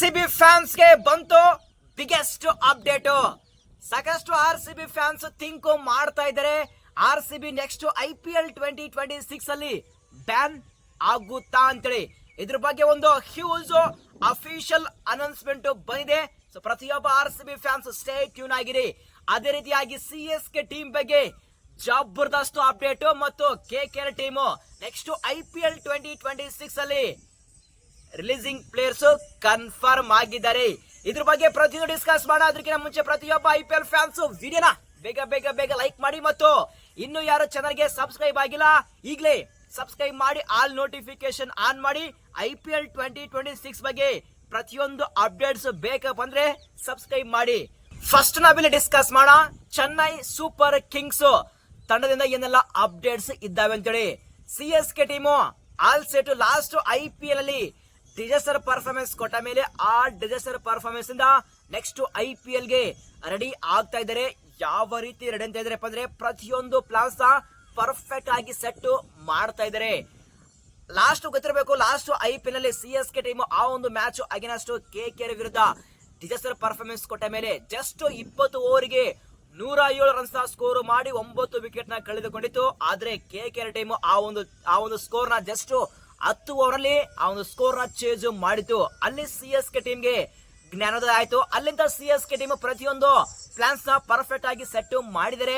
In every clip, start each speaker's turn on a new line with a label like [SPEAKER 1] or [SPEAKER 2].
[SPEAKER 1] C B ಫ್ಯಾನ್ಸ್ಗೆ ಬಂತು biggest update ಸಾಕಷ್ಟು R C B fans think ಮಾಡ್ತಾ ಇದ್ದಾರೆ. R C B next I P L twenty twenty six ಅಲ್ಲಿ ban ಆಗುತ್ತಾ ಅಂತೇಳಿ. ಇದ್ರ ಬಗ್ಗೆ ಒಂದು ಹ್ಯೂಜ್ ಅಫಿಷಿಯಲ್ ಅನೌನ್ಸ್ಮೆಂಟ್ ಬಂದಿದೆ. ಸೊ ಪ್ರತಿಯೊಬ್ಬ R C B fans stay tune ಆಗಿರಿ. ಅದೇ ರೀತಿಯಾಗಿ ಸಿ ಎಸ್ ಕೆ ಟೀಮ್ ಬಗ್ಗೆ ಜಬರ್ದಸ್ತ್ ಅಪ್ಡೇಟ್ ಮತ್ತು K K team next I P L twenty twenty six ಅಲ್ಲಿ ರಿಲೀಸಿಂಗ್ ಪ್ಲೇಯರ್ಸ್ ಕನ್ಫರ್ಮ್ ಆಗಿದ್ದಾರೆ. ಇದ್ರ ಬಗ್ಗೆ ಪ್ರತಿಯೊಂದು ಡಿಸ್ಕಸ್ ಮಾಡೋಣ. ಅದಕ್ಕಿಂತ ಮುಂಚೆ ಪ್ರತಿಯೊಬ್ಬ ಐ ಪಿ ಎಲ್ ಫ್ಯಾನ್ಸ್ ವಿಡಿಯೋನ ಬೇಗ ಬೇಗ ಬೇಗ ಲೈಕ್ ಮಾಡಿ ಮತ್ತು ಇನ್ನು ಯಾರು ಚಾನಲ್ಗೆ ಸಬ್ಸ್ಕ್ರೈಬ್ ಆಗಿಲ್ಲ, ಈಗಲೇ ಸಬ್ಸ್ಕ್ರೈಬ್ ಮಾಡಿ ಆಲ್ ನೋಟಿಫಿಕೇಶನ್ ಆನ್ ಮಾಡಿ. I P L twenty twenty six ಬಗ್ಗೆ ಪ್ರತಿಯೊಂದು ಅಪ್ಡೇಟ್ಸ್ ಬೇಕಪ್ಪ ಅಂದ್ರೆ ಸಬ್ಸ್ಕ್ರೈಬ್ ಮಾಡಿ. ಫಸ್ಟ್ ನಾವಿಲ್ಲಿ ಡಿಸ್ಕಸ್ ಮಾಡೋಣ. ಚೆನ್ನೈ ಸೂಪರ್ ಕಿಂಗ್ಸ್ ತಂಡದಿಂದ ಏನೆಲ್ಲ ಅಪ್ಡೇಟ್ಸ್ ಇದ್ದಾವೆ ಅಂತೇಳಿ. C S K team all set last I P L ಅಲ್ಲಿ ಡಿಜಾಸ್ಟರ್ ಪರ್ಫಾರ್ಮೆನ್ಸ್ ಕೊಟ್ಟ ಮೇಲೆ ಆ ಡಿಸಸ್ಟರ್ ಪರ್ಫಾರ್ಮೆನ್ಸ್ ಇಂದ ನೆಕ್ಸ್ಟ್ ಐ ಪಿ ಎಲ್ಗೆ ರೆಡಿ ಆಗ್ತಾ ಇದ್ದಾರೆ. ಯಾವ ರೀತಿ ರೆಡಿ ಅಂತ ಇದಾರೆ ಅಂದ್ರೆ ಪ್ರತಿಯೊಂದು ಪ್ಲಾನ್ಸ್ ಪರ್ಫೆಕ್ಟ್ ಆಗಿ ಸೆಟ್ ಮಾಡ್ತಾ ಇದ್ದಾರೆ. ಲಾಸ್ಟ್ ಗೊತ್ತಿರಬೇಕು ಲಾಸ್ಟ್ ಐ ಪಿ ಎಲ್ ಅಲ್ಲಿ ಸಿ ಎಸ್ ಕೆ ಟೀಮ್ ಆ ಒಂದು ಮ್ಯಾಚ್ ಅಗೇನಸ್ಟ್ ಕೆ ಕೆ ವಿರುದ್ಧ ಡಿಸಸ್ಟರ್ ಪರ್ಫಾರ್ಮೆನ್ಸ್ ಕೊಟ್ಟ ಮೇಲೆ ಜಸ್ಟ್ ಇಪ್ಪತ್ತು ಓವರ್ಗೆ ನೂರ ಏಳು ರನ್ಸ್ ಸ್ಕೋರ್ ಮಾಡಿ ಒಂಬತ್ತು ವಿಕೆಟ್ನ ಕಳೆದುಕೊಂಡಿತ್ತು. ಆದ್ರೆ ಕೆ ಕೆ ಟೀಮ್ ಆ ಒಂದು ಆ ಒಂದು ಸ್ಕೋರ್ನ ಜಸ್ಟ್ ಹತ್ತು ಓವರ್ ಅಲ್ಲಿ ಆ ಒಂದು ಸ್ಕೋರ್ನ ಚೇಂಜ್ ಮಾಡಿತು. ಅಲ್ಲಿ ಸಿ ಎಸ್ ಕೆ ಟೀಮ್ಗೆ ಜ್ಞಾನೋದಯ ಆಯ್ತು. ಅಲ್ಲಿಂದ ಸಿ ಎಸ್ ಕೆ ಟೀಮ್ ಪ್ರತಿಯೊಂದು ಪ್ಲಾನ್ಸ್ನ ಪರ್ಫೆಕ್ಟ್ ಆಗಿ ಸೆಟ್ ಮಾಡಿದರೆ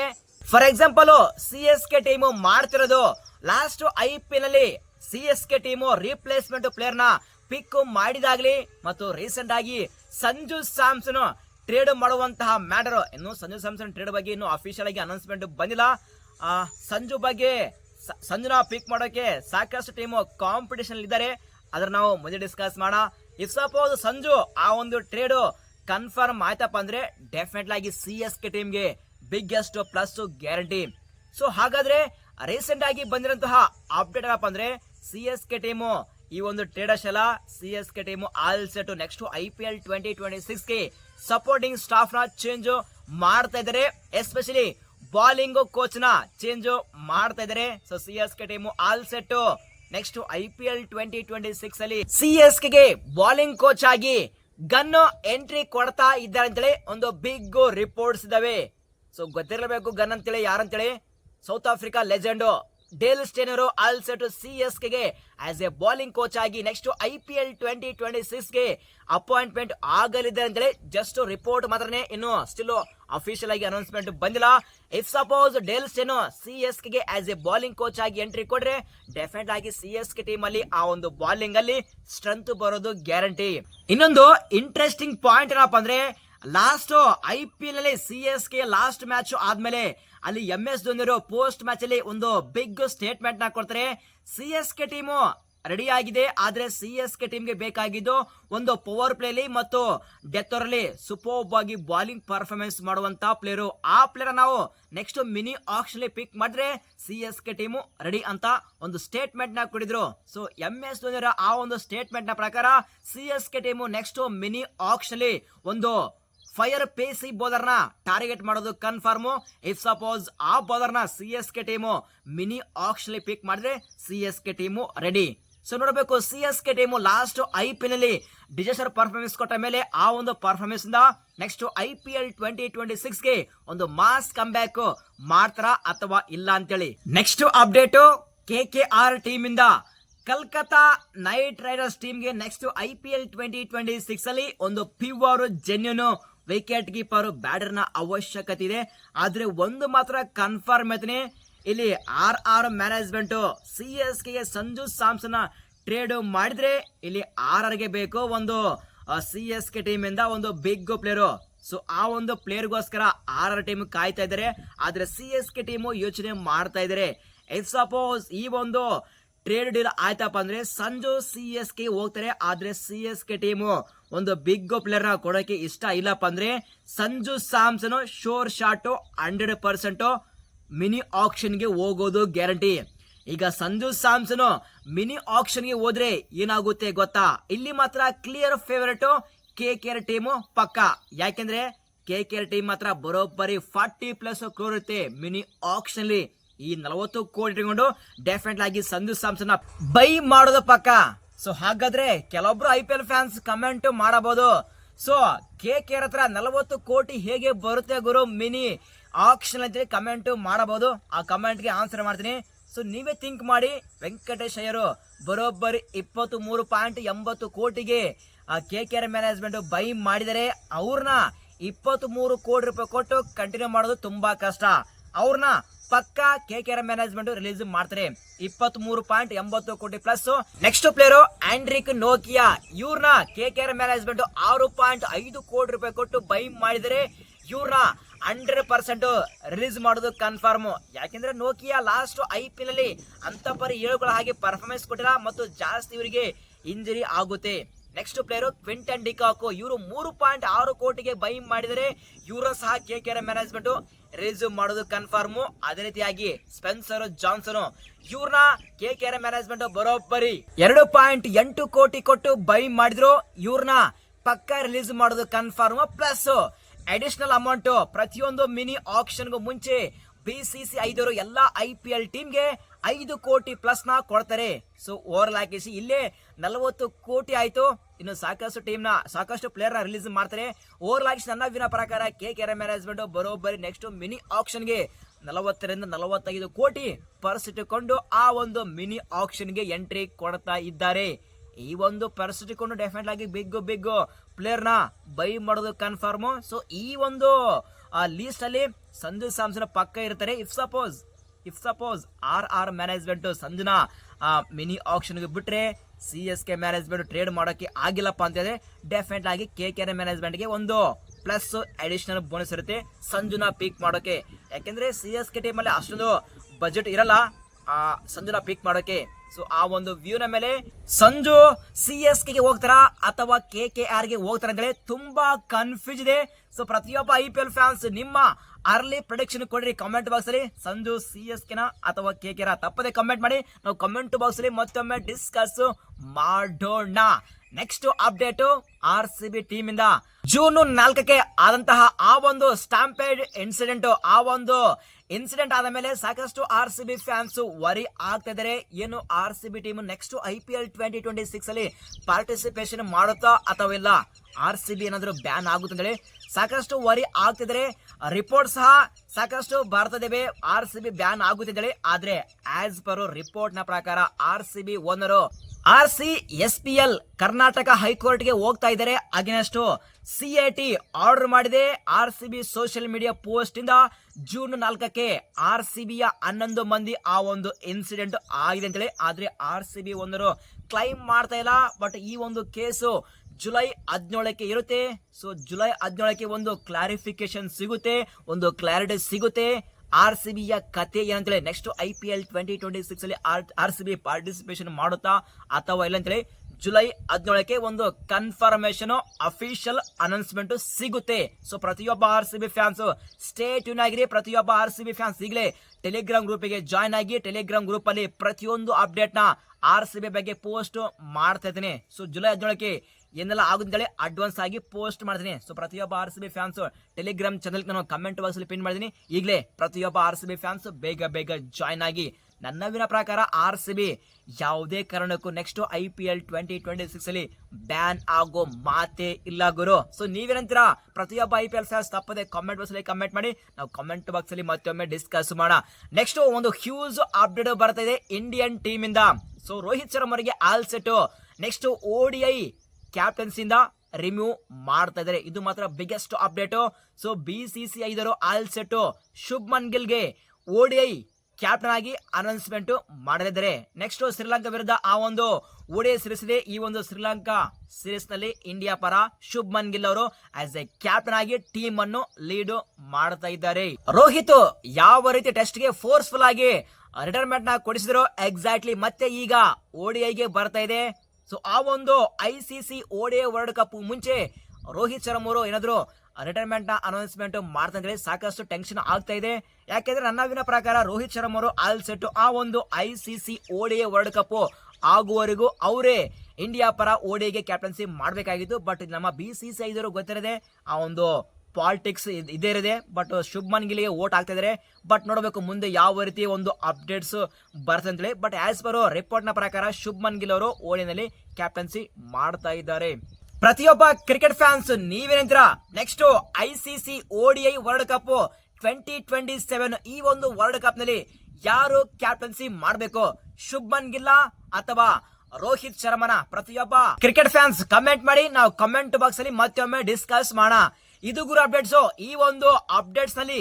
[SPEAKER 1] for example C S K team ಮಾಡ್ತಿರೋದು ಲಾಸ್ಟ್ ಐ ಪಿ ಎಲ್ ಅಲ್ಲಿ C S K team replacement ಪ್ಲೇಯರ್ನ pick ಮಾಡಿದಾಗ್ಲಿ ಮತ್ತು ರೀಸೆಂಟ್ ಆಗಿ ಸಂಜು ಸ್ಯಾಮ್ಸನ್ ಟ್ರೇಡ್ ಮಾಡುವಂತಹ ಮ್ಯಾಟರ್ ಇನ್ನು ಸಂಜು ಸ್ಯಾಮ್ಸನ್ ಟ್ರೇಡ್ ಬಗ್ಗೆ ಇನ್ನು ಅಫಿಷಿಯಲ್ ಆಗಿ ಅನೌನ್ಸ್ಮೆಂಟ್ ಬಂದಿಲ್ಲ. ಸಂಜು ಬಗ್ಗೆ ಸಂಜುನ ಪಿಕ್ ಮಾಡೋಕೆ ಸಾಕಷ್ಟು ಟೀಮು ಕಾಂಪಿಟೇಷನ್ ಇದ್ದಾರೆ. ಅದ್ರ ನಾವು ಮುಂದೆ ಡಿಸ್ಕಸ್ ಮಾಡೋಣ. ಇಫ್ ಸಪೋಸ್ ಸಂಜು ಆ ಒಂದು ಟ್ರೇಡು ಕನ್ಫರ್ಮ್ ಆಯ್ತಪ್ಪ ಅಂದ್ರೆ ಡೆಫಿನೆಟ್ ಆಗಿ ಸಿ ಎಸ್ ಕೆ ಟೀಮ್ಗೆ ಬಿಗ್ಗೆಸ್ಟ್ ಪ್ಲಸ್ ಗ್ಯಾರಂಟಿ ಸೊ ಹಾಗಾದ್ರೆ ರೀಸೆಂಟ್ ಆಗಿ ಬಂದಿರಂತಹ ಅಪ್ಡೇಟ್ ಏನಪ್ಪ ಅಂದ್ರೆ ಸಿ ಎಸ್ ಕೆ ಟೀಮು ಈ ಒಂದು ಟ್ರೇಡರ್ಸ್ ಎಲ್ಲ C S K team all set next I P L twenty twenty ಸಿಕ್ಸ್ಗೆ supporting ಸ್ಟಾಫ್ನ ಚೇಂಜ್ ಮಾಡ್ತಾ ಇದ್ದಾರೆ. ಎಸ್ಪೆಷಲಿ ಬಾಲಿಂಗ್ ಕೋಚ್ನ ಚೇಂಜ್ ಮಾಡ್ತಾ ಇದ್ದಾರೆ so C S K team all set next I P L twenty twenty six ಅಲ್ಲಿ C S ಕೆಗೆ bowling coach ಆಗಿ gun entry ಕೊಡ್ತಾ ಇದ್ದಾರೆ ಅಂತೇಳಿ ಒಂದು ಬಿಗ್ ರಿಪೋರ್ಟ್ಸ್ ಇದಾವೆ. ಸೊ ಗೊತ್ತಿರಬೇಕು ಗನ್ ಅಂತೇಳಿ ಯಾರಂತೇಳಿ? ಸೌತ್ ಆಫ್ರಿಕಾ ಲೆಜೆಂಡ್ ಡೇಲ್ ಸ್ಟೇನರು ಆಲ್ ಸೆಟ್ ಸಿ ಎಸ್ ಕೆಗೆ ಆಸ್ ಎ ಬಾಲಿಂಗ್ ಕೋಚ್ ಆಗಿ next I P L twenty twenty ಸಿಕ್ಸ್ಗೆ appointment ಆಗಲಿದೆ ಅಂತೇಳಿ ಜಸ್ಟ್ ರಿಪೋರ್ಟ್ ಮಾತ್ರನೇ ಇನ್ನು ಸ್ಟಿಲ್ ಅಫಿಷಿಯಲ್ ಆಗಿ ಅನೌನ್ಸ್ಮೆಂಟ್ ಬಂದಿಲ್ಲ. If suppose Dale Steyn C S ಕೆಗೆ as a bowling coach ಆಗಿ ಎಂಟ್ರಿ ಕೊಡ್ರೆ ಡೆಫಿನೆಟ್ ಆಗಿ ಸಿ ಎಸ್ ಕೆ ಟೀಮ್ ಅಲ್ಲಿ ಆ ಒಂದು ಬೌಲಿಂಗ್ ಅಲ್ಲಿ ಸ್ಟ್ರೆಂತ್ ಬರೋದು ಗ್ಯಾರಂಟಿ ಇನ್ನೊಂದು ಇಂಟ್ರೆಸ್ಟಿಂಗ್ ಪಾಯಿಂಟ್ ಏನಪ್ಪ ಅಂದ್ರೆ ಲಾಸ್ಟ್ ಐ ಪಿ ಎಲ್ ಅಲ್ಲಿ C S K last match ಆದ್ಮೇಲೆ ಅಲ್ಲಿ ಎಂ ಎಸ್ ಧೋನಿರು ಪೋಸ್ಟ್ ಮ್ಯಾಚ್ ಅಲ್ಲಿ ಒಂದು ಬಿಗ್ ಸ್ಟೇಟ್ಮೆಂಟ್ನ ಕೊಡ್ತಾರೆ. C S K team ready ಆಗಿದೆ, ಆದ್ರೆ ಸಿ ಎಸ್ ಕೆ ಟೀಮ್ಗೆ ಬೇಕಾಗಿದ್ದು ಒಂದು ಪವರ್ ಪ್ಲೇಲಿ ಮತ್ತು ಡೆತ್ ಓವರ್ ಸೂಪರ್ ಆಗಿ ಬಾಲಿಂಗ್ ಪರ್ಫಾರ್ಮೆನ್ಸ್ ಮಾಡುವಂತ ಪ್ಲೇಯರು ಆ ಪ್ಲೇಯರ್ ನಾವು ನೆಕ್ಸ್ಟ್ ಮಿನಿ ಆಕ್ಷನ್ ಪಿಕ್ ಮಾಡಿದ್ರೆ C S K team ready ಅಂತ ಒಂದು ಸ್ಟೇಟ್ಮೆಂಟ್ನ ಕೊಡಿದ್ರು. ಸೊ ಎಂ ಎಸ್ ಧೋನಿರ ಆ ಒಂದು ಸ್ಟೇಟ್ಮೆಂಟ್ನ ಪ್ರಕಾರ C S K team next mini auction ಒಂದು ಫೈರ್ ಪೇಸಿ ಈ ನ ಟಾರ್ಗೆಟ್ ಮಾಡೋದು ಕನ್ಫರ್ಮು. ಇಫ್ ಸಪೋಸ್ ಆ ಬೌಲರ್ನ C S K team mini auction pick ಮಾಡಿದ್ರೆ C S K team ready so ನೋಡಬೇಕು, C S K team last I P L ಅಲ್ಲಿ disaster performance ಕೊಟ್ಟ ಮೇಲೆ ಆ ಒಂದು ಪರ್ಫಾರ್ಮೆನ್ಸ್ ಇಂದ next I P L twenty twenty ಸಿಕ್ಸ್ಗೆ ಒಂದು ಮಾಸ್ ಕಮ್ ಬ್ಯಾಕ್ ಮಾಡ್ತಾರ ಅಥವಾ ಇಲ್ಲ ಅಂತೇಳಿ. Next update K K R team ಇಂದ ಕಲ್ಕತ್ತಾ ನೈಟ್ ರೈಡರ್ಸ್ ಟೀಮ್ಗೆ next I P L twenty twenty six ಅಲ್ಲಿ ಒಂದು ಪ್ಯೂರ್ ಜೆನ್ಯೂನ್ ವಿಕೆಟ್ ಕೀಪರ್ ಬ್ಯಾಟರ್ನ ಅವಶ್ಯಕತೆ ಇದೆ ಆದರೆ ಒಂದು ಮಾತ್ರ ಕನ್ಫರ್ಮ್ ಐತನೆ ಇಲ್ಲಿ R R management C S ಕೆಗೆ Sanju Samson trade ಮಾಡಿದ್ರೆ ಇಲ್ಲಿ ಆರ್ ಆರ್ಗೆ ಬೇಕು ಒಂದು ಸಿ ಎಸ್ ಕೆ ಟೀಮ್ ಇಂದ ಒಂದು ಬಿಗ್ ಪ್ಲೇಯರು. ಸೊ, ಆ ಒಂದು ಪ್ಲೇಯರ್ಗೋಸ್ಕರ ಆರ್ ಆರ್ ಟೀಮ್ ಕಾಯ್ತಾ ಇದ್ದಾರೆ. ಆದರೆ ಸಿ ಎಸ್ ಕೆ ಟೀಮು ಯೋಚನೆ ಮಾಡ್ತಾ ಇದ್ದಾರೆ. ಇಫ್ ಸಪೋಸ್ ಈ ಒಂದು ಟ್ರೇಡ್ ಡೀಲ್ ಆಯ್ತಪ್ಪ ಅಂದ್ರೆ ಸಂಜು ಸಿ ಎಸ್ ಕೆ ಹೋಗ್ತಾರೆ. ಆದರೆ ಸಿ ಎಸ್ ಕೆ ಟೀಮು ಒಂದು ಬಿಗ್ ಪ್ಲೇಯರ್ನ ಕೊಡೋಕೆ ಇಷ್ಟ ಇಲ್ಲಪ್ಪ ಅಂದ್ರೆ Sanju Samson sure shot hundred percent mini ಆಕ್ಷನ್ಗೆ ಹೋಗೋದು ಗ್ಯಾರಂಟಿ ಈಗ ಸಂಜು ಸ್ಯಾಮ್ಸನ್ ಮಿನಿ ಆಕ್ಷನ್ಗೆ ಹೋದ್ರೆ ಏನಾಗುತ್ತೆ ಗೊತ್ತಾ? ಇಲ್ಲಿ ಮಾತ್ರ clear favourite K K R team ಪಕ್ಕ. ಯಾಕೆಂದ್ರೆ ಕೆ ಕೆ ಆರ್ ಟೀಮ್ ಮಾತ್ರ ಬರೋಬ್ಬರಿ ಫಾರ್ಟಿ ಪ್ಲಸ್ ಕ್ರೋರ್ ಇರುತ್ತೆ ಮಿನಿ ಆಕ್ಷನ್ ಅಲ್ಲಿ. ಈ ನಲವತ್ತು ಕೋಟಿ ಇಟ್ಕೊಂಡು ಡೆಫಿನೆಟ್ ಆಗಿ ಸಂಜು ಸ್ಯಾಮ್ಸನ್ ಬೈ ಮಾಡೋದು ಪಕ್ಕ. ಸೊ ಹಾಗಾದ್ರೆ ಕೆಲವೊಬ್ರು I P L fans comment ಮಾಡಬಹುದು ಸೊ ಕೆ ಕೆ ಹತ್ರ ನಲವತ್ತು ಕೋಟಿ ಹೇಗೆ ಬರುತ್ತೆ ಗುರು? ಮಿನಿ ಆಕ್ಷನ್ ಅಂತೇಳಿ ಕಮೆಂಟ್ ಮಾಡಬಹುದು ಆ ಕಮೆಂಟ್ಗೆ ಆನ್ಸರ್ ಮಾಡ್ತೀನಿ. ಸೊ ನೀವೇ ಥಿಂಕ್ ಮಾಡಿ. ವೆಂಕಟೇಶ್ ಅಯ್ಯರು ಬರೋಬ್ಬರಿ ಇಪ್ಪತ್ತು ಮೂರು ಪಾಯಿಂಟ್ ಎಂಬತ್ತು ಕೋಟಿಗೆ K K R management buy ಮಾಡಿದರೆ ಅವ್ರನ್ನ ಇಪ್ಪತ್ತು ಮೂರು ಕೋಟಿ ರೂಪಾಯಿ ಕೊಟ್ಟು ಕಂಟಿನ್ಯೂ ಮಾಡೋದು ತುಂಬಾ ಕಷ್ಟ. ಅವ್ರನ್ನ ಪಕ್ಕಾ K K R management release ಮಾಡ್ತಾರೆ. ಇಪ್ಪತ್ತ್ ಮೂರು ಪಾಯಿಂಟ್ ಎಂಬತ್ತು ಕೋಟಿ ಪ್ಲಸ್ ನೆಕ್ಸ್ಟ್ ಪ್ಲೇಯರ್ ಆಂಡ್ರಿಕ್ ನೋಕಿಯಾ ಇವ್ರನ್ನ ಕೆ ಕೆ ಆರ್ ಮ್ಯಾನೇಜ್ಮೆಂಟ್ ಆರು ಪಾಯಿಂಟ್ ಐದು ಕೋಟಿ ರೂಪಾಯಿ ಕೊಟ್ಟು ಬೈ ಮಾಡಿದರೆ ಇವ್ರನ್ನ ಹಂಡ್ರೆಡ್ ಪರ್ಸೆಂಟ್ ರಿಲೀಸ್ ಮಾಡೋದು ಕನ್ಫರ್ಮ್ ಯಾಕೆಂದ್ರೆ ನೋಕಿಯಾ ಲಾಸ್ಟ್ ಐ ಪಿ ನಲ್ಲಿ ಅಂತ ಪರಿ ಏಳುಗಳ ಹಾಗೆ ಪರ್ಫಾರ್ಮೆನ್ಸ್ ಕೊಟ್ಟಿಲ್ಲ ಮತ್ತು ಜಾಸ್ತಿ ಇವರಿಗೆ ಇಂಜರಿ ಆಗುತ್ತೆ. ನೆಕ್ಸ್ಟ್ ಪ್ಲೇಯರ್ ಕ್ವಿಂಟನ್ ಡಿಕಾಕು ಇವರು ಮೂರು ಪಾಯಿಂಟ್ ಆರು ಕೋಟಿಗೆ ಬೈ ಮಾಡಿದರೆ ಇವರು ಸಹ K K R management release ಮಾಡೋದು ಕನ್ಫರ್ಮು ಅದೇ ರೀತಿಯಾಗಿ ಸ್ಪೆನ್ಸರ್ ಜಾನ್ಸನ್ ಇವ್ರನ್ನ ಕೆ ಕೆ ಆರ್ ಮ್ಯಾನೇಜ್ಮೆಂಟ್ ಬರೋಬ್ಬರಿ. ಎರಡು ಪಾಯಿಂಟ್ ಎಂಟು ಕೋಟಿ ಕೊಟ್ಟು ಬೈ ಮಾಡಿದ್ರು. ಇವ್ರನ್ನ ಪಕ್ಕ ರಿಲೀಸ್ ಮಾಡೋದು ಕನ್ಫರ್ಮ್ ಪ್ಲಸ್ ಅಡಿಷನಲ್ ಅಮೌಂಟ್ ಪ್ರತಿಯೊಂದು ಮಿನಿ ಆಪ್ಷನ್ಗೂ ಮುಂಚೆ ಬಿ ಸಿ ಸಿ ಐದವರು ಎಲ್ಲ ಐ ಪಿ ಎಲ್ ಟೀಮ್ಗೆ ಐದು ಕೋಟಿ ಪ್ಲಸ್ನ ಕೊಡ್ತಾರೆ. ಸೊ ಓವರ್ ಹಾಕಿಸಿ ಇಲ್ಲೇ ನಲವತ್ತು ಕೋಟಿ ಆಯ್ತು. ಇನ್ನು ಸಾಕಷ್ಟು ಟೀಮ್ನ, ಸಾಕಷ್ಟು ಪ್ಲೇಯರ್ನ ರಿಲೀಸ್ ಮಾಡ್ತಾರೆ. ಓವರ್ ಆಗಿ ನನ್ನ ವಿನ ಪ್ರಕಾರ ಕೆ ಕೆ ಆರ್ ಮ್ಯಾನೇಜ್ಮೆಂಟ್ ಬರೋಬ್ಬರಿ ನೆಕ್ಸ್ಟ್ ಮಿನಿ ಆಪ್ಷನ್ಗೆ ನಲವತ್ತರಿಂದ ನಲವತ್ತೈದು ಕೋಟಿ ಪರ್ಸ್ ಇಟ್ಟುಕೊಂಡು ಆ ಒಂದು ಮಿನಿ ಆಕ್ಷನ್ಗೆ ಎಂಟ್ರಿ ಕೊಡ್ತಾ ಇದ್ದಾರೆ. ಈ ಒಂದು ಪರ್ಸ್ ಇಟ್ಟುಕೊಂಡು ಡೆಫಿನೆಟ್ ಆಗಿ ಬಿಗ್ ಬಿಗ್ ಪ್ಲೇಯರ್ನ ಬೈ ಮಾಡೋದು ಕನ್ಫರ್ಮ್ ಸೊ ಈ ಒಂದು ಲೀಸ್ಟ್ ಅಲ್ಲಿ ಸಂಜು ಸ್ಯಾಮ್ಸನ್ ಪಕ್ಕ ಇರ್ತಾರೆ. If suppose if suppose R R management ಸಂಜುನ mini ಆಕ್ಷನ್ಗೆ ಬಿಟ್ರೆ C S K management trade ಮಾಡೋಕ್ಕೆ ಆಗಿಲ್ಲಪ್ಪ ಅಂತ ಹೇಳಿದ್ರೆ ಡೆಫಿನೆಟ್ ಆಗಿ ಕೆ ಕೆ ಆರ್ ಮ್ಯಾನೇಜ್ಮೆಂಟ್ಗೆ ಒಂದು ಪ್ಲಸ್ ಅಡಿಷನಲ್ ಬೋನಸ್ ಇರುತ್ತೆ. ಸಂಜುನ ಪೀಕ್ ಮಾಡೋಕ್ಕೆ ಯಾಕೆಂದರೆ ಸಿ ಎಸ್ ಕೆ ಟೀಮಲ್ಲಿ ಅಷ್ಟೊಂದು ಬಜೆಟ್ ಇರಲ್ಲ. ಆ, ಸಂಜುನ ಪೀಕ್ ಮಾಡೋಕ್ಕೆ ಸೊ ಆ ಒಂದು ವ್ಯೂನ ಮೇಲೆ ಸಂಜು ಸಿ ಎಸ್ ಕೆಗೆ ಹೋಗ್ತಾರಾ ಅಥವಾ ಕೆ ಕೆ ಆರ್ಗೆ ಹೋಗ್ತಾರ ಅಂತ ಹೇಳಿ ತುಂಬಾ ಕನ್ಫ್ಯೂಸ್ ಇದೆ. ಸೊ ಪ್ರತಿಯೊಬ್ಬ ಐ ಪಿ ಎಲ್ ಫ್ಯಾನ್ಸ್ ನಿಮ್ಮ ಅರ್ಲಿ ಪ್ರೊಡಿಕ್ಷನ್ ಕೊಡ್ರಿ ಕಮೆಂಟ್ ಬಾಕ್ಸ್ ಅಲ್ಲಿ. ಸಂಜು ಸಿ ಎಸ್ ಕೆನ ಅಥವಾ ಕೆ ಕೆರ ತಪ್ಪದೆ ಕಮೆಂಟ್ ಮಾಡಿ. ನಾವು ಕಮೆಂಟ್ ಬಾಕ್ಸ್ ಅಲ್ಲಿ ಮತ್ತೊಮ್ಮೆ ಡಿಸ್ಕಸ್ ಮಾಡೋಣ. Next update R C B team ಇಂದ. ಜೂನ್ ನಾಲ್ಕಕ್ಕೆ ಆದಂತಹ ಆ ಒಂದು ಸ್ಟಾಂಪೇಡ್ ಇನ್ಸಿಡೆಂಟ್ ಆ ಒಂದು ಇನ್ಸಿಡೆಂಟ್ ಆದ ಮೇಲೆ ಸಾಕಷ್ಟು R C B fans worry ಆಗ್ತಾ ಏನು R C B team next I P L twenty twenty six ಅಲ್ಲಿ ಪಾರ್ಟಿಸಿಪೇಷನ್ ಮಾಡುತ್ತಾ ಅಥವಾ ಇಲ್ಲ? ಆರ್ ಸಿ ಬಿ ಏನಾದರೂ ಬ್ಯಾನ್ ಆಗುತ್ತೆ ಅಂತೇಳಿ ಸಾಕಷ್ಟು ವರಿ ಆಗ್ತಿದ್ರೆ ರಿಪೋರ್ಟ್ ಸಹ ಸಾಕಷ್ಟು ಭಾರತದೇವೆ ಆರ್ ಸಿ ಬಿ ಬ್ಯಾನ್ ಆಗುತ್ತಿದ್ದಾಳೆ ಆದ್ರೆ ಆಸ್ ಪರ್ ರಿಪೋರ್ಟ್ನ ಪ್ರಕಾರ R C B owner R C S P L Karnataka ಹೈಕೋರ್ಟ್ಗೆ ಹೋಗ್ತಾ ಇದ್ದಾರೆ. Against C I T order ಮಾಡಿದೆ. R C B social media post ಇಂದ ಜೂನ್ ನಾಲ್ಕಕ್ಕೆ ಆರ್ ಸಿ ಬಿಯ ಹನ್ನೊಂದು ಮಂದಿ ಆ ಒಂದು ಇನ್ಸಿಡೆಂಟ್ ಆಗಿದೆ ಅಂತೇಳಿ. ಆದ್ರೆ ಆರ್ ಸಿ ಬಿ ಒಂದರು ಕ್ಲೈಮ್ ಮಾಡ್ತಾ ಇಲ್ಲ. ಬಟ್ ಈ ಒಂದು ಕೇಸು ಜುಲೈ ಹದಿನೇಳಕ್ಕೆ ಇರುತ್ತೆ. ಸೊ ಜುಲೈ ಹದಿನೇಳಕ್ಕೆ ಒಂದು ಕ್ಲಾರಿಫಿಕೇಶನ್ ಸಿಗುತ್ತೆ, ಒಂದು ಕ್ಲಾರಿಟಿ ಸಿಗುತ್ತೆ. ಆರ್ ಸಿ ಬಿಯ ಕತೆ ಏನಂತೇಳಿ next I P L twenty twenty six ಅಲ್ಲಿ ಆರ್ ಸಿ ಬಿ ಪಾರ್ಟಿಸಿಪೇಷನ್ ಮಾಡುತ್ತಾ ಅಥವಾ ಇಲ್ಲ ಅಂತೇಳಿ ಜುಲೈ ಹದಿನೇಳಕ್ಕೆ ಒಂದು ಕನ್ಫರ್ಮೇಶನ್ ಅಫಿಷಿಯಲ್ ಅನೌನ್ಸ್ಮೆಂಟ್ ಸಿಗುತ್ತೆ. ಸೊ ಪ್ರತಿಯೊಬ್ಬ R C B fans stay tune ಆಗಿರಿ. ಪ್ರತಿಯೊಬ್ಬ ಆರ್ ಸಿ ಬಿ ಫ್ಯಾನ್ಸ್ ಈಗಲೇ ಟೆಲಿಗ್ರಾಮ್ ಗ್ರೂಪಿಗೆ ಜಾಯ್ನ್ ಆಗಿ ಟೆಲಿಗ್ರಾಮ್ ಗ್ರೂಪ್ ಅಲ್ಲಿ ಪ್ರತಿಯೊಂದು ಅಪ್ಡೇಟ್ನ ಆರ್ ಸಿ ಬಿ ಬಗ್ಗೆ ಪೋಸ್ಟ್ ಮಾಡ್ತಾ ಇದ್ದೀನಿ. ಸೊ ಜುಲೈ ಹದಿನೇಳಕ್ಕೆ ಏನೆಲ್ಲ ಆಗುತ್ತೇಳಿ ಅಡ್ವಾನ್ಸ್ ಆಗಿ ಪೋಸ್ಟ್ ಮಾಡ್ತೀನಿ. ಸೊ ಪ್ರತಿಯೊಬ್ಬ R C B fans Telegram channel ನಾನು ಕಮೆಂಟ್ ಬಾಕ್ಸ್ ಅಲ್ಲಿ ಪಿನ್ ಮಾಡಿದ್ದೀನಿ ಈಗಲೇ ಪ್ರತಿಯೊಬ್ಬ ಆರ್ ಸಿ ಬಿ ಫ್ಯಾನ್ಸ್ ಬೇಗ ಬೇಗ ಜಾಯ್ನ್ ಆಗಿ ನನ್ನ ವಿನ ಪ್ರಕಾರ ಆರ್ ಸಿ ಬಿ ಯಾವುದೇ ಕಾರಣಕ್ಕೂ next I P L twenty twenty six ಅಲ್ಲಿ ಬ್ಯಾನ್ ಆಗೋ ಮಾತೇ ಇಲ್ಲ ಗುರು. ಸೊ ನೀವೇನಂತೀರಾ? ಪ್ರತಿಯೊಬ್ಬ ಐ ಪಿ ಎಲ್ ಫ್ಯಾನ್ಸ್ ತಪ್ಪದೆ ಕಾಮೆಂಟ್ ಬಾಕ್ಸ್ ಅಲ್ಲಿ ಕಮೆಂಟ್ ಮಾಡಿ. ನಾವು ಕಮೆಂಟ್ ಬಾಕ್ಸ್ ಅಲ್ಲಿ ಮತ್ತೊಮ್ಮೆ ಡಿಸ್ಕಸ್ ಮಾಡೋಣ. ನೆಕ್ಸ್ಟ್ ಒಂದು ಹ್ಯೂಜ್ ಅಪ್ಡೇಟ್ ಬರ್ತಾ ಇದೆ ಇಂಡಿಯನ್ ಟೀಮ್ ಇಂದ. ಸೊ ರೋಹಿತ್ ಶರ್ಮರಿಗೆ ಆಲ್ ಸೆಟ್ ನೆಕ್ಸ್ಟ್ ಓಡಿಐ ಕ್ಯಾಪ್ಟನ್ಸಿಂದ ರಿಮೂವ್ ಮಾಡ್ತಾ ಇದ್ದಾರೆ. ಇದು ಮಾತ್ರ biggest update so B C C ಐದರು all set Shubman ಗಿಲ್ಗೆ ಐ ಕ್ಯಾಪ್ಟನ್ ಆಗಿ ಅನೌನ್ಸ್ಮೆಂಟ್ ಮಾಡಲಿದ್ದಾರೆ ನೆಕ್ಸ್ಟ್ ಶ್ರೀಲಂಕಾ ವಿರುದ್ಧ ಆ ಒಂದು ಓಡಿಐ ಸಿರೀಸ್ ಇದೆ ಈ ಒಂದು ಶ್ರೀಲಂಕಾ ಸಿರೀಸ್ನಲ್ಲಿ ಇಂಡಿಯಾ ಪರ ಶುಭ್ಮನ್ ಗಿಲ್ ಅವರು ಆಸ್ ಎ ಕ್ಯಾಪ್ಟನ್ ಆಗಿ ಟೀಮ್ ಅನ್ನು ಲೀಡ್ ಮಾಡ್ತಾ ಇದ್ದಾರೆ. ರೋಹಿತ್ ಯಾವ ರೀತಿ ಟೆಸ್ಟ್ಗೆ ಫೋರ್ಸ್ಫುಲ್ ಆಗಿ ರಿಟೈರ್ಮೆಂಟ್ನ ಕೊಡಿಸಿದ್ರು ಎಕ್ಸಾಕ್ಟ್ಲಿ ಮತ್ತೆ ಈಗ ಓಡಿಐಗೆ ಬರ್ತಾ ಇದೆ. ಸೊ ಆ ಒಂದು I C C ODI world cup ಮುಂಚೆ ರೋಹಿತ್ ಶರ್ಮ ಅವರು ಏನಾದ್ರು ರಿಟೈರ್ಮೆಂಟ್ನ ಅನೌನ್ಸ್ಮೆಂಟ್ ಮಾಡ್ತಂದ್ರೆ ಸಾಕಷ್ಟು ಟೆನ್ಷನ್ ಆಗ್ತಾ ಇದೆ. ಯಾಕೆಂದ್ರೆ ನನ್ನ ವಿನ ಪ್ರಕಾರ ರೋಹಿತ್ ಶರ್ಮ ಅವರು ಆಲ್ ಸೆಟ್ ಆ ಒಂದು I C C ಓಡೆ world cup ಆಗುವವರೆಗೂ ಅವರೇ ಇಂಡಿಯಾ ಪರ ಓಡಿಗೆ ಕ್ಯಾಪ್ಟನ್ಸಿ ಮಾಡಬೇಕಾಗಿತ್ತು. ಬಟ್ ನಮ್ಮ ಬಿ ಸಿ ಸಿ ಐದರು ಗೊತ್ತಿರದೆ ಆ ಒಂದು ಪಾಲಿಟಿಕ್ಸ್ ಇದೇ ಇದೆ ಬಟ್ ಶುಭ್ಮನ್ ಗಿಲಿಗೆ ಓಟ್ ಆಗ್ತಾ ಇದಾರೆ. ಬಟ್ ನೋಡಬೇಕು ಮುಂದೆ ಯಾವ ರೀತಿ ಒಂದು ಅಪ್ಡೇಟ್ಸ್ ಬರ್ತದೆ ಅಂತೇಳಿ. ಬಟ್ ಆಸ್ ಪರ್ ರಿಪೋರ್ಟ್ನ ಪ್ರಕಾರ ಶುಭ್ಮನ್ ಗಿಲ್ ಅವರು ಓಡಿನಲ್ಲಿ ಕ್ಯಾಪ್ಟನ್ಸಿ ಮಾಡ್ತಾ ಇದ್ದಾರೆ. ಪ್ರತಿಯೊಬ್ಬ cricket fans ನೀವೇನಂತೀರಾ next I C C ODI world cup twenty twenty seven ಈ ಒಂದು ವರ್ಲ್ಡ್ ಕಪ್ನಲ್ಲಿ ಯಾರು ಕ್ಯಾಪ್ಟನ್ಸಿ ಮಾಡಬೇಕು? ಶುಭ್ಮನ್ ಗಿಲ್ಲ ಅಥವಾ ರೋಹಿತ್ ಶರ್ಮನ? ಪ್ರತಿಯೊಬ್ಬ ಕ್ರಿಕೆಟ್ ಫ್ಯಾನ್ಸ್ ಕಮೆಂಟ್ ಮಾಡಿ. ನಾವು ಕಮೆಂಟ್ ಬಾಕ್ಸ್ ಅಲ್ಲಿ ಮತ್ತೊಮ್ಮೆ ಡಿಸ್ಕಸ್ ಮಾಡೋಣ. ಇದು ಗುರು ಅಪ್ಡೇಟ್ಸ್ ಈ ಒಂದು ಅಪ್ಡೇಟ್ಸ್ನಲ್ಲಿ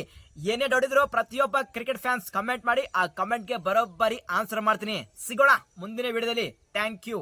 [SPEAKER 1] ಏನೇ ದೊಡ್ಡಿದ್ರು ಪ್ರತಿಯೊಬ್ಬ ಕ್ರಿಕೆಟ್ ಫ್ಯಾನ್ಸ್ ಕಮೆಂಟ್ ಮಾಡಿ, ಆ ಕಮೆಂಟ್ಗೆ ಬರೋಬ್ಬರಿ ಆನ್ಸರ್ ಮಾಡ್ತೀನಿ. ಸಿಗೋಣ ಮುಂದಿನ ವಿಡಿಯೋದಲ್ಲಿ ಥ್ಯಾಂಕ್ ಯು